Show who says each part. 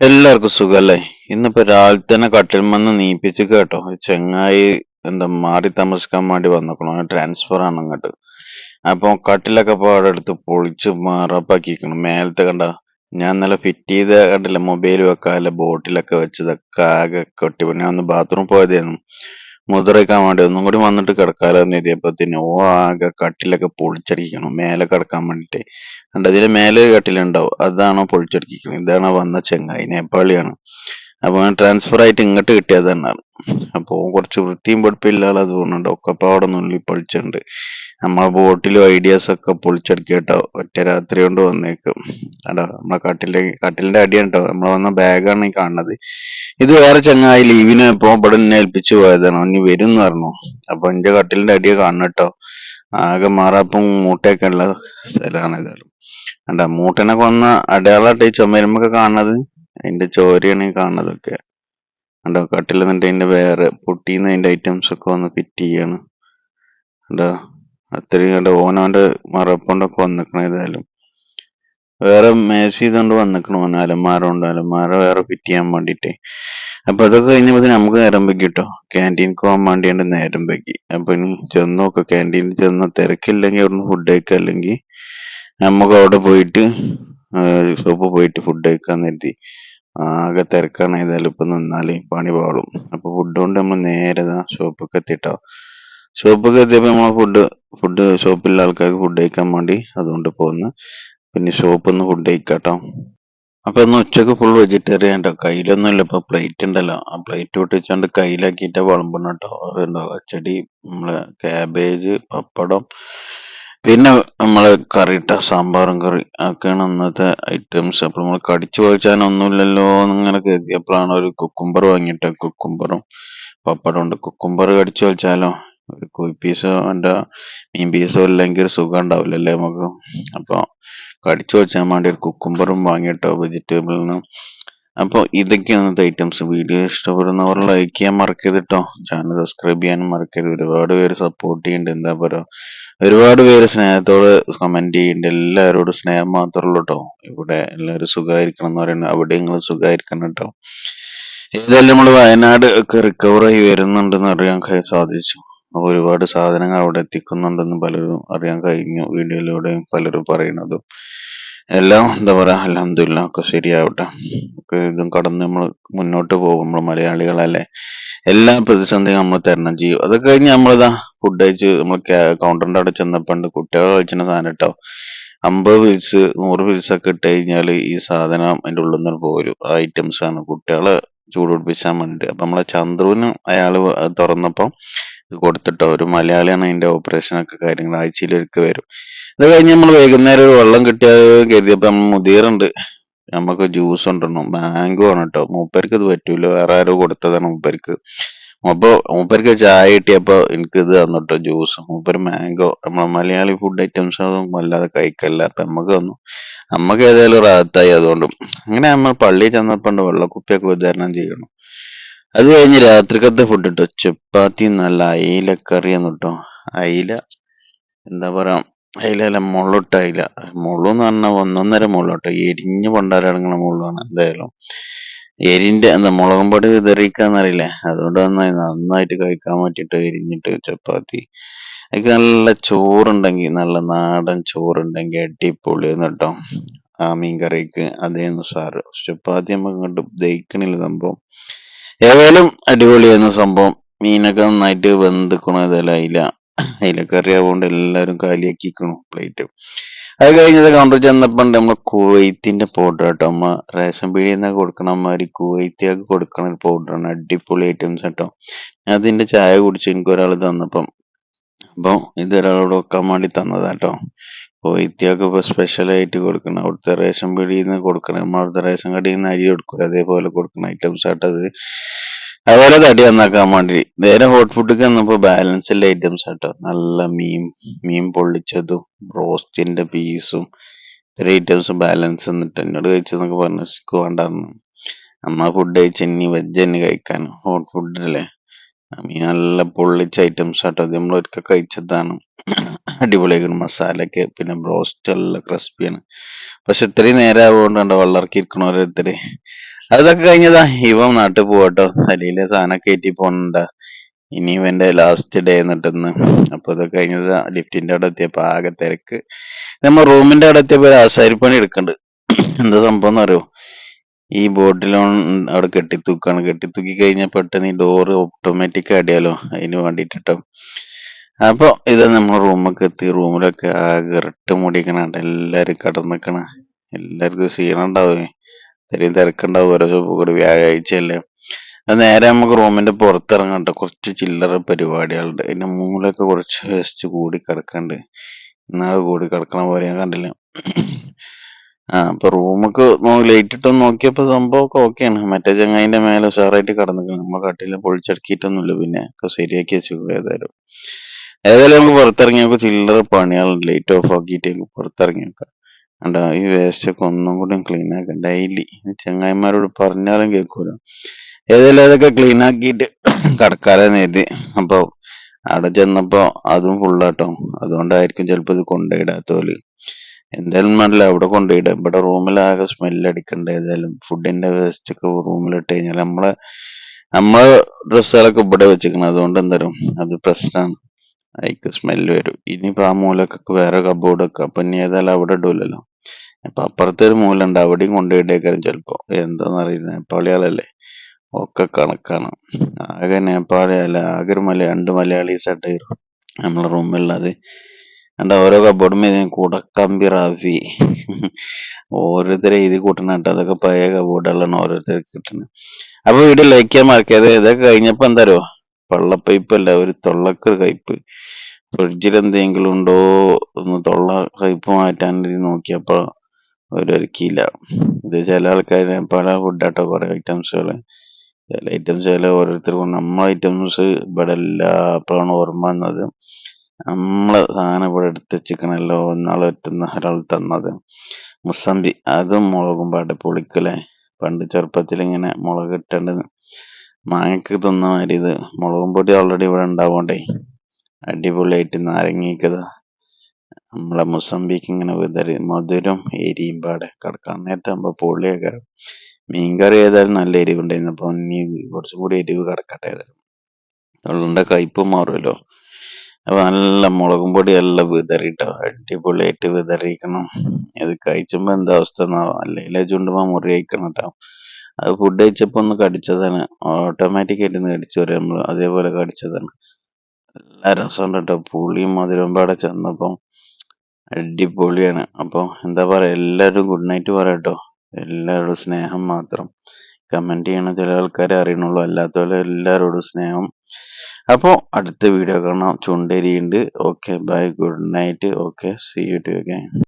Speaker 1: എല്ലാവർക്കും സുഖല്ലേ? ഇന്നിപ്പോ രാവിലെ തന്നെ കട്ടിൽ കട്ടിൽമന്ന് നീപ്പിച്ച് കേട്ടോ. ഒരു ചെങ്ങായി എന്താ മാറി താമസിക്കാൻ വേണ്ടി വന്നേക്കണോ. ട്രാൻസ്ഫർ ആണ് അങ്ങോട്ട് അപ്പൊ കട്ടിലൊക്കെ പാടെടുത്ത് പൊളിച്ച് മാറപ്പാക്കിക്കണം മേലത്തെ കണ്ട ഞാൻ നല്ല ഫിറ്റ് ചെയ്ത കണ്ടില്ല മൊബൈൽ വെക്കാല്ല ബോട്ടിലൊക്കെ വെച്ചതൊക്കെ ആകെ കൊട്ടി. പിന്നെ ഒന്ന് ബാത്റൂം പോയതായിരുന്നു. മുദ്രയ്ക്കാൻ വേണ്ടി ഒന്നും കൂടി വന്നിട്ട് കിടക്കാലോ എന്ന് എഴുതിയപ്പോ ഓ ആകെ കട്ടിലൊക്കെ പൊളിച്ചടിക്കണം. മേലെ കിടക്കാൻ വേണ്ടിട്ട്. കണ്ട അതിൽ മേലെ കട്ടിലുണ്ടാവും. അതാണോ പൊളിച്ചെടുക്കുന്നത് ഇതാണോ വന്ന ചെങ്ങായി. നേപ്പാളിയാണ്. അപ്പൊ ട്രാൻസ്ഫർ ആയിട്ട് ഇങ്ങോട്ട് കിട്ടിയതാണ് അപ്പൊ കുറച്ച് വൃത്തിയും പഠിപ്പില്ലാതെ അതുകൊണ്ടുണ്ട് ഒക്കെ അപ്പൊ അവിടെ നുള്ളി പൊളിച്ചിട്ടുണ്ട്. നമ്മളെ ബോട്ടിലും ഐഡിയാസ് ഒക്കെ പൊളിച്ചെടുക്കി കേട്ടോ. ഒറ്റ രാത്രി കൊണ്ട് വന്നേക്കും. അടാ നമ്മളെ കട്ടിലെ കട്ടിലിന്റെ അടിയാണ് കേട്ടോ. നമ്മളെ വന്ന ബാഗാണ് ഈ കാണുന്നത്. ഇത് വേറെ ചങ്ങായി ലീവിന് ഇപ്പോ ഇവിടെ എന്നെ ഏൽപ്പിച്ചു പോയതാണ്. ഇനി വരും എന്ന് പറഞ്ഞു. അപ്പൊ എന്റെ കട്ടിലിന്റെ അടിയെ കാണണം കേട്ടോ. ആകെ മാറാപ്പം മൂട്ടയൊക്കെ ഉള്ള സ്ഥലമാണ് ഏതായാലും കണ്ട മൂട്ടനെ കൊന്ന അടയാളായിട്ട് ഈ ചുമരുമ്പൊക്കെ കാണുന്നത്. അതിന്റെ ചോരയാണ് ഈ കാണുന്നതൊക്കെ. കണ്ടോ കട്ടിൽ നിന്നിട്ട് അതിന്റെ വേറെ പൊട്ടിന്ന് അതിന്റെ ഐറ്റംസ് ഒക്കെ വന്ന് ഫിറ്റ് ചെയ്യാണ് കണ്ടോ അത്രയും കണ്ട ഓനോന്റെ മറപ്പൊണ്ടൊക്കെ വന്നിക്കണം ഏതായാലും. വേറെ മേശ ഇതുകൊണ്ട് വന്നിക്കണം ഓന അലമാര അലമാര വേറെ ഫിറ്റ് ചെയ്യാൻ വേണ്ടിട്ടേ. അപ്പൊ അതൊക്കെ കഴിഞ്ഞപ്പോ നമുക്ക് നേരം വെക്കി കേട്ടോ. ക്യാന്റീൻ പോകാൻ വേണ്ടിയാണ് നേരം വെക്കി അപ്പൊ ഇനി ചെന്ന് നോക്കാം. ക്യാന്റീനിൽ ചെന്ന തിരക്കില്ലെങ്കിൽ അവിടുന്ന് ഫുഡ് കഴിക്കുക അല്ലെങ്കിൽ നമുക്ക് അവിടെ പോയിട്ട് ഷോപ്പ് പോയിട്ട് ഫുഡ് കഴിക്കാൻ നിർത്തി ആകെ തിരക്കാണ് ഏതായാലും ഇപ്പൊ നിന്നാൽ പണി പാളും. അപ്പൊ ഫുഡ് കൊണ്ട് നമ്മൾ നേരെ ഷോപ്പൊക്കെ എത്തിട്ടോ. ഷോപ്പൊക്കെ എത്തിയപ്പോ നമ്മൾ ഫുഡ് ഫുഡ് ഷോപ്പിലുള്ള ആൾക്കാർക്ക് ഫുഡ് കഴിക്കാൻ വേണ്ടി അതുകൊണ്ട് പോകുന്നു പിന്നെ ഷോപ്പിൽ ഫുഡ് കഴിക്കാട്ടോ. അപ്പൊ ഇന്ന് ഉച്ചയ്ക്ക് ഫുൾ വെജിറ്റേറിയൻ കേട്ടോ കയ്യിലൊന്നും ഇല്ല ഇപ്പൊ പ്ലേറ്റ് ഉണ്ടല്ലോ. ആ പ്ലേറ്റ് പൊട്ടിച്ചാണ്ട് കയ്യിലാക്കിയിട്ട് വിളമ്പണം കേട്ടോ. അതുണ്ടോ ചെടി നമ്മളെ കാബേജ് പപ്പടം പിന്നെ നമ്മൾ കറി ഇട്ട സാമ്പാറും കറി ഒക്കെയാണ് അന്നത്തെ ഐറ്റംസ്. അപ്പോൾ നമ്മൾ കടിച്ചു പോയിച്ചാൽ ഒന്നുമില്ലല്ലോ എന്നിങ്ങനെ കരുതിയപ്പോഴാണ് ഒരു കുക്കുംബർ വാങ്ങിയിട്ട്. കുക്കുംബറും പപ്പടം ഉണ്ട്. കുക്കുംബർ കടിച്ചു വെച്ചാലോ ഒരു കോഴി പീസോ എന്റെ മീൻ പീസോ ഇല്ലെങ്കിൽ ഒരു സുഖം ഉണ്ടാവില്ലല്ലേ നമുക്ക്? അപ്പോൾ കടിച്ചു വെച്ചാൽ വേണ്ടി ഒരു കുക്കുംബറും വാങ്ങിയിട്ടോ വെജിറ്റബിളിൽ നിന്ന് അപ്പോൾ ഇതൊക്കെയാണ് ഇന്നത്തെ ഐറ്റംസ്. വീഡിയോ ഇഷ്ടപ്പെടുന്നവർ ലൈക്ക് ചെയ്യാൻ മറക്കരുത് കേട്ടോ ചാനൽ സബ്സ്ക്രൈബ് ചെയ്യാനും മറക്കരുത്. ഒരുപാട് പേര് സപ്പോർട്ട് ചെയ്യുന്നുണ്ട് എന്താ പറയുക ഒരുപാട് പേര് സ്നേഹത്തോട് കമന്റ് ചെയ്യുന്നുണ്ട്. എല്ലാവരോടും സ്നേഹം മാത്രമേ ഉള്ളൂ കേട്ടോ ഇവിടെ എല്ലാവരും സുഖമായിരിക്കണം എന്ന് പറയുന്നത്. അവിടെ നിങ്ങൾ സുഖമായിരിക്കണം കേട്ടോ ഏതായാലും നമ്മൾ വയനാട് ഒക്കെ റിക്കവർ ആയി വരുന്നുണ്ടെന്ന് അറിയാൻ സാധിച്ചു. ഒരുപാട് സാധനങ്ങൾ അവിടെ എത്തിക്കുന്നുണ്ടെന്ന് പലരും അറിയാൻ കഴിഞ്ഞു. വീഡിയോയിലൂടെയും പലരും പറയുന്നതും. എല്ലാം എന്താ പറയാ അലഹമില്ല ഒക്കെ ശരിയാവട്ടെ. ഇതും കടന്ന് നമ്മൾ മുന്നോട്ട് പോകും. നമ്മൾ മലയാളികളല്ലേ. എല്ലാ പ്രതിസന്ധിയും നമ്മൾ തരണം ചെയ്യും. അതൊക്കെ കഴിഞ്ഞ് നമ്മളിതാ ഫുഡ് കഴിച്ച് നമ്മൾ കൗണ്ടറിന്റെ അവിടെ ചെന്നപ്പോണ്ട് കുട്ടികൾ കഴിച്ചിരുന്ന സാധനം കേട്ടോ അമ്പത് പീസ് നൂറ് പീസ് ഒക്കെ ഇട്ട് കഴിഞ്ഞാൽ ഈ സാധനം അതിന്റെ ഉള്ളിൽ നിന്ന് പോരും. ഐറ്റംസ് ആണ്. കുട്ടികളെ ചൂടുപിടിപ്പിച്ചാൽ വേണ്ടിട്ട്. അപ്പൊ നമ്മളെ ചന്ദ്രുവിന് അയാൾ തുറന്നപ്പം കൊടുത്തിട്ടോ. ഒരു മലയാളിയാണ് അതിന്റെ ഓപ്പറേഷൻ ഒക്കെ കാര്യങ്ങൾ ആഴ്ചയിലൊക്കെ വരും. ഇത് കഴിഞ്ഞ് നമ്മൾ വൈകുന്നേരം ഒരു വെള്ളം കിട്ടിയാൽ കരുതിയപ്പോ നമ്മൾ മുതിരുണ്ട് നമുക്ക് ജ്യൂസ് ഉണ്ടെന്നു മാംഗോ ആണ് കേട്ടോ മൂപ്പർക്ക് ഇത് പറ്റൂല. വേറെ ആരോ കൊടുത്തതാണ് മൂപ്പർക്ക്. അപ്പൊ മൂപ്പർക്ക് ചായ കിട്ടിയപ്പോ എനിക്ക് ഇത് തന്നിട്ടോ ജ്യൂസ് മൂപ്പർ മാംഗോ നമ്മളെ മലയാളി ഫുഡ് ഐറ്റംസ് ഒന്നും വല്ലാതെ കഴിക്കല്ല. അപ്പൊ നമുക്ക് തന്നു. നമുക്ക് ഏതായാലും റാത്തായി അതുകൊണ്ടും. അങ്ങനെ നമ്മൾ പള്ളിയിൽ ചെന്നപ്പോ വെള്ളക്കുപ്പിയൊക്കെ വിതരണം ചെയ്യണം. അത് കഴിഞ്ഞ് രാത്രിക്കത്തെ ഫുഡ് കിട്ടോ ചപ്പാത്തി നല്ല അയിലക്കറി എന്നിട്ടോ അയില എന്താ പറയാ അയിലല്ല ഇല്ല മുള്ളിട്ടായില്ല മുള്ളു എന്ന് പറഞ്ഞാൽ ഒന്നൊന്നര മുള്ളട്ടോ എരിഞ്ഞ് പണ്ടാരടങ്ങണ മുള്ളാണ് എന്തായാലും. എരിന്റെ എന്താ മുളകും പൊടി വിതറിക്കാന്നറിയില്ലേ? അതുകൊണ്ട് നന്നായി നന്നായിട്ട് കഴിക്കാൻ പറ്റിട്ട് എരിഞ്ഞിട്ട് ചപ്പാത്തി. അതൊക്കെ നല്ല ചോറുണ്ടെങ്കിൽ നല്ല നാടൻ ചോറുണ്ടെങ്കിൽ അടിപൊളി കേട്ടോ. ആ മീൻ കറിക്ക് അതേന്ന് സാറ് ചപ്പാത്തി നമുക്ക് ഇങ്ങോട്ട് ദഹിക്കണില്ല സംഭവം. ഏതായാലും അടിപൊളിയായിരുന്നു സംഭവം. മീനൊക്കെ നന്നായിട്ട് വെന്തുക്കണതല്ല ഏതായാലും അയിലക്കറി ആവുകൊണ്ട് എല്ലാവരും കാലിയാക്കിക്കണു പ്ലേറ്റ് അത് കഴിഞ്ഞത് കൗണ്ടർ ചെന്നപ്പോ നമ്മളെ കുവൈത്തിന്റെ പൗഡർ കേട്ടോ അമ്മ റേഷൻ പീടിയിൽ നിന്ന് കൊടുക്കണ അമ്മമാര് കുവൈത്തിയാക്ക് കൊടുക്കണ ഒരു പൗഡറാണ് അടിപൊളി ഐറ്റംസ് കേട്ടോ ഞാൻ അതിന്റെ ചായ കുടിച്ച് എനിക്ക് ഒരാൾ തന്നപ്പം അപ്പൊ ഇത് ഒരാളോട് വെക്കാൻ വേണ്ടി തന്നതാട്ടോ. കുവൈത്തിയാക്ക് ഇപ്പൊ സ്പെഷ്യൽ ആയിട്ട് കൊടുക്കണം അവിടുത്തെ റേഷൻ പീടിയിൽ നിന്ന് കൊടുക്കണം അവിടുത്തെ റേഷൻ കടയിൽ നിന്ന് അരി കൊടുക്കും അതേപോലെ കൊടുക്കുന്ന ഐറ്റംസ് ആട്ടത് അതുപോലെ തടി നന്നാക്കാൻ വേണ്ടി. നേരെ ഹോട്ട് ഫുഡൊക്കെ വന്നപ്പോ ബാലൻസ് ഉള്ള ഐറ്റംസ് ആട്ടോ. നല്ല മീൻ മീൻ പൊള്ളിച്ചതും റോസ്റ്റിന്റെ പീസും ഇത്ര ഐറ്റംസ് ബാലൻസ് എന്നിട്ട് എന്നോട് കഴിച്ചെന്നൊക്കെ പറഞ്ഞു വേണ്ടായിരുന്നു അമ്മ ഫുഡ് കഴിച്ച് ഇനി വെജ് തന്നെ കഴിക്കാൻ. ഹോട്ട് ഫുഡ് അല്ലേ? മീൻ നല്ല പൊള്ളിച്ച ഐറ്റംസ് ആട്ടോ. അത് നമ്മൾ ഒരിക്കൽ കഴിച്ചതാണ്. അടിപൊളിയാക്കണം മസാലയൊക്കെ പിന്നെ ബ്രോസ്റ്റ് നല്ല ക്രിസ്പിയാണ് പക്ഷെ ഇത്രയും നേരം ആവുകൊണ്ടാണ് വെള്ളർക്കി ഇരിക്കണ ഓരോരുത്തര് അതൊക്കെ കഴിഞ്ഞതാ. ഇവൻ നാട്ടിൽ പോകട്ടോ തലയിലെ സാധനം കയറ്റി പോണണ്ട. ഇനി ഇവന്റെ ലാസ്റ്റ് ഡേ എന്നിട്ടെന്ന് അപ്പൊ ഇതൊക്കെ കഴിഞ്ഞത്. ലിഫ്റ്റിന്റെ അവിടെ എത്തിയപ്പോ ആകെ തിരക്ക്. നമ്മ റൂമിന്റെ അവിടെ എത്തിയപ്പോ ആശാരിപ്പണി എടുക്കണ്ട്. എന്താ സംഭവം എന്ന് അറിയോ? ഈ ബോട്ടിലോൺ അവിടെ കെട്ടിത്തൂക്കാണ്. കെട്ടിത്തൂക്കി കഴിഞ്ഞാൽ പെട്ടെന്ന് ഈ ഡോറ് ഓട്ടോമാറ്റിക് അടിയാലോ. അതിന് വേണ്ടിട്ടോ അപ്പൊ ഇത് നമ്മൾ റൂമൊക്കെ എത്തി. റൂമിലൊക്കെ ആകെ ഇരട്ട് മുടിക്കണ എല്ലാരും കടന്നിക്കണ. എല്ലാവർക്കും ക്ഷീണം ഉണ്ടാവേ ഇത്രയും തിരക്കുണ്ടാവും ഓരോ കൂടി വ്യാഴാഴ്ചയല്ലേ? അത് നേരെ നമുക്ക് റൂമിന്റെ പുറത്തിറങ്ങട്ടെ. കുറച്ച് ചില്ലറ പരിപാടികളുണ്ട്. അതിന്റെ മൂലൊക്കെ കുറച്ച് വേസ്റ്റ് കൂടി കിടക്കണ്ട്. ഇന്നാൾ കൂടി കിടക്കണ പോലെ ഞാൻ കണ്ടില്ല. ആ അപ്പൊ റൂമൊക്കെ ലൈറ്റ് ഇട്ടൊന്ന് നോക്കിയപ്പോ സംഭവമൊക്കെ ഓക്കെയാണ് മറ്റേ ചങ്ങായിന്റെ മേലെ ഉഷാറായിട്ട് കിടന്നിക്കണം നമ്മളെ കട്ടിൽ പൊളിച്ചടക്കിയിട്ടൊന്നുമില്ല. പിന്നെ ഒക്കെ ശരിയാക്കി വെച്ചു ഏതായാലും. ഏതായാലും നമുക്ക് പുറത്തിറങ്ങിയപ്പോ ചില്ലറ പണികളുണ്ട്. ലൈറ്റ് ഓഫ് ആക്കിയിട്ട് പുറത്തിറങ്ങി നോക്കാം കണ്ടോ ഈ വേസ്റ്റ് ഒക്കെ ഒന്നും കൂടി ക്ലീൻ ആക്കാം ഡെയിലി ചങ്ങായിമാരോട് പറഞ്ഞാലും കേൾക്കൂല ഏതായാലും അതൊക്കെ ക്ലീൻ ആക്കിയിട്ട് കടക്കാതെ നേതി അപ്പൊ അവിടെ ചെന്നപ്പോ അതും ഫുള്ളാട്ടോ അതുകൊണ്ടായിരിക്കും ചിലപ്പോ ഇത് കൊണ്ടുപോയിടാത്തോൽ. എന്തായാലും നല്ല അവിടെ കൊണ്ടുപോയിട. ഇവിടെ റൂമിലാകെ സ്മെല്ല് അടിക്കണ്ട ഏതായാലും. ഫുഡിന്റെ വേസ്റ്റ് ഒക്കെ റൂമിലിട്ട് കഴിഞ്ഞാൽ നമ്മളെ നമ്മളെ ഡ്രസ്സുകളൊക്കെ ഇവിടെ വെച്ചിരിക്കണം അതുകൊണ്ട് എന്തായാലും അത് പ്രശ്നമാണ് അതിക്ക് സ്മെല്ല് വരും. ഇനിയിപ്പോൾ ആ മൂലക്കൊക്കെ വേറെ കബോർഡ് വെക്കുക അപ്പൊ ഇനി ഏതായാലും അവിടെ ഇടൂലല്ലോ. അപ്പൊ അപ്പുറത്തെ ഒരു മൂല ഉണ്ട് അവിടെയും കൊണ്ടുപോയിട്ടേക്കാരും ചിലപ്പോ. എന്താന്നറിയില്ല നേപ്പാളികളല്ലേ ഒക്കെ കണക്കാണ്. ആകെ നേപ്പാളി അല്ല ആകെ ഒരു മല രണ്ട് മലയാളീസായിട്ട് നമ്മളെ റൂമിലുള്ളത് കണ്ട? ഓരോ കബോർഡും കുടക്കമ്പി റാഫി. ഓരോരുത്തരെ എഴുതി കൂട്ടണ കേട്ടോ. അതൊക്കെ പഴയ കബോർഡുകളാണ് ഓരോരുത്തർക്ക് കിട്ടുന്നത്. അപ്പൊ വീഡിയോ ലൈക്ക് ചെയ്യാൻ മറക്കാതെ ഇതൊക്കെ കഴിഞ്ഞപ്പോ പൈപ്പ് അല്ല ഒരു തൊള്ളക്കൊരു കയ്പ് ഫ്രിഡ്ജിൽ എന്തെങ്കിലും ഉണ്ടോ ഒന്ന് തൊള്ള കയ്പ് മാറ്റാൻ നോക്കിയപ്പോൾ അവരൊരുക്കിയില്ല ഇത് ചില ആൾക്കാർ പല ഫുഡാട്ടോ കുറേ ഐറ്റംസുകൾ ചില ഐറ്റംസ് ചില ഓരോരുത്തർക്കും നമ്മളെ ഐറ്റംസ് ഇവിടെ എല്ലാ അപ്പോഴാണ് ഓർമ്മ വന്നത്. നമ്മളെ സാധനം ഇവിടെ എടുത്ത് വെച്ചിക്കണല്ലോ ഒന്നാൾ എത്തുന്ന ഒരാൾ തന്നത്. മുസമ്പി അതും മുളകും പാട്ട് പൊളിക്കലേ. പണ്ട് ചെറുപ്പത്തിൽ ഇങ്ങനെ മുളക് ഇട്ടേണ്ടത് മാങ്ങക്ക് തിന്ന മാതിരി ഇത് മുളകും പൊടി ഓൾറെഡി ഇവിടെ ഉണ്ടാവണ്ടേ. അടിപൊളിയായിട്ട് നാരങ്ങയ്ക്കത്. നമ്മളെ മുസമ്പിക്ക് ഇങ്ങനെ വിതറി മധുരം എരിയും പാടെ കിടക്കാൻ നേരത്തെ ആകുമ്പോ പൊള്ളിയൊക്കെ മീൻകറി ഏതായാലും നല്ല എരിവ് ഉണ്ടായിരുന്നു അപ്പൊ ഇനി കുറച്ചും കൂടി എരിവ് കിടക്കട്ടെ ഏതായാലും. തൊള്ളിന്റെ കയ്പ് മാറുമല്ലോ അപ്പൊ നല്ല മുളകും പൊടി എല്ലാം വിതറിട്ടോ. അടിപൊളിയായിട്ട് വിതറിയിക്കണം ഇത് കഴിച്ചുമ്പോ എന്താ അവസ്ഥ എന്നാവും അല്ലെങ്കിൽ ചുണ്ടുമ്പോൾ മുറി കേട്ടോ അത് ഫുഡ് കഴിച്ചപ്പോൾ ഒന്ന് കടിച്ചതാണ്. ഓട്ടോമാറ്റിക് ആയിട്ട് ഒന്ന് കടിച്ചു വരും നമ്മൾ അതേപോലെ കടിച്ചതാണ്. നല്ല രസമുണ്ട് കേട്ടോ. പുളിയും മധുരവും പാടെ ചെന്നപ്പം അടിപൊളിയാണ്. അപ്പോൾ എന്താ പറയാ എല്ലാവരും ഗുഡ് നൈറ്റ് പറയാട്ടോ എല്ലാവരോടും സ്നേഹം മാത്രം. കമന്റ് ചെയ്യണ ചില ആൾക്കാരെ അറിയണുള്ളൂ. അല്ലാത്തവരെ എല്ലാവരോടും സ്നേഹം. അപ്പോൾ അടുത്ത വീഡിയോ കാണാം. ചുണ്ടരിയുണ്ട്. Okay bye good night okay see you to again